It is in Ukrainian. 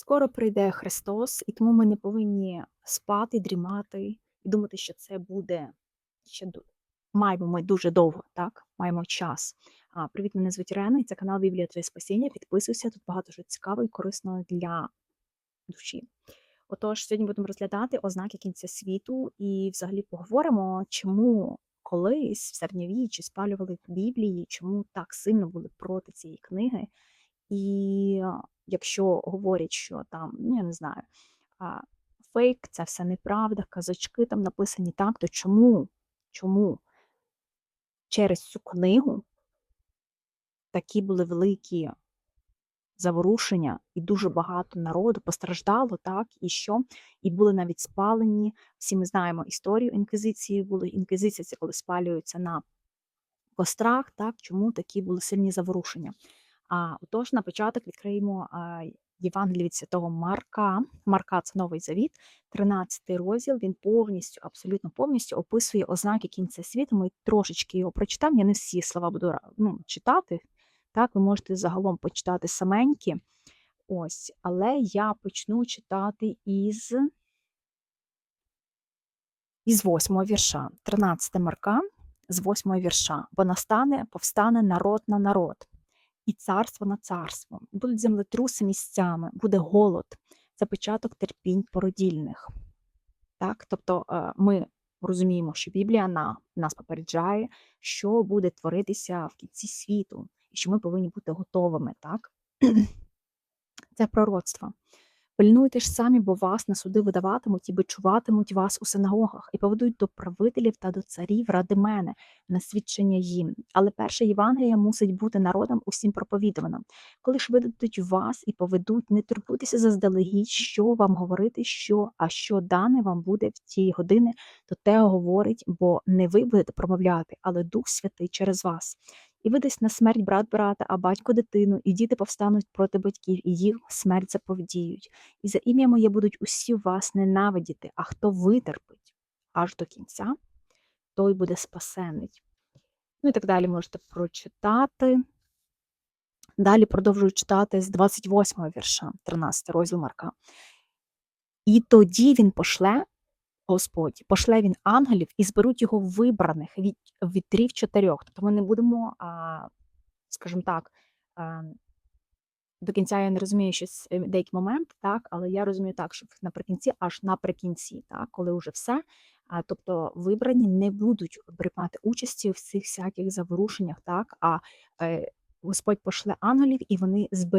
Скоро прийде Христос, і тому ми не повинні спати, дрімати і думати, що це буде ще маємо ми дуже довго, так, маємо час. А, привіт, мене звуть Ірена, і це канал Біблія Твоє спасіння. Підписуйся, тут багато чого цікавого і корисного для душі. Отож, сьогодні будемо розглядати ознаки кінця світу і взагалі поговоримо, чому колись в середньовіччі спалювали в Біблії, чому так сильно були проти цієї книги. І якщо говорять, що там, ну я не знаю, фейк, це все неправда, казочки там написані так, то чому? Чому через цю книгу такі були великі заворушення, і дуже багато народу постраждало, так, і що? І були навіть спалені. Всі ми знаємо історію інквізиції. Були інквізиція, це коли спалюються на кострах, так, чому такі були сильні заворушення. А отож, на початок відкриємо Євангеліє від святого Марка. Марка це новий завіт, 13 розділ. Він повністю, абсолютно повністю описує ознаки кінця світу. Ми трошечки його прочитаємо. Я не всі слова буду ну, читати. Так, ви можете загалом почитати саменькі. Ось, але я почну читати із, із 8 вірша, 13 Марка, з 8 вірша. Бо настане, повстане народ на народ, і царство на царство. Будуть землетруси місцями, буде голод. Це початок терпінь породільних. Так? Тобто е, ми розуміємо, що Біблія на, нас попереджає, що буде творитися в кінці світу, і що ми повинні бути готовими. Так? Це пророцтво. Пильнуйте ж самі, бо вас на суди видаватимуть і бичуватимуть вас у синагогах, і поведуть до правителів та до царів ради мене на свідчення їм. Але перша Євангелія мусить бути народом усім проповідувана. Коли ж видадуть вас і поведуть, не турбуйтеся заздалегідь, що вам говорити, що, а що дане вам буде в ті години, то те говорить, бо не ви будете промовляти, але Дух Святий через вас. І видасть на смерть брат брата, а батько дитину, і діти повстануть проти батьків, і їх смерть заповдіють. І за ім'я моє будуть усі вас ненавидіти, а хто витерпить аж до кінця, той буде спасений. Ну і так далі можете прочитати. Далі продовжую читати з 28 вірша, 13 розділ Марка. І тоді він пошле, Господь, пошле він ангелів і зберуть його вибраних від вітрів чотирьох. Тобто ми не будемо, а, скажімо так, а, до кінця я не розумію щось е, деякі моменти, так, але я розумію так, що наприкінці, аж наприкінці, так, коли вже все. А, тобто вибрані не будуть приймати участі в цих всяких заворушеннях, так, а е, Господь пошле ангелів, і вони зберуть.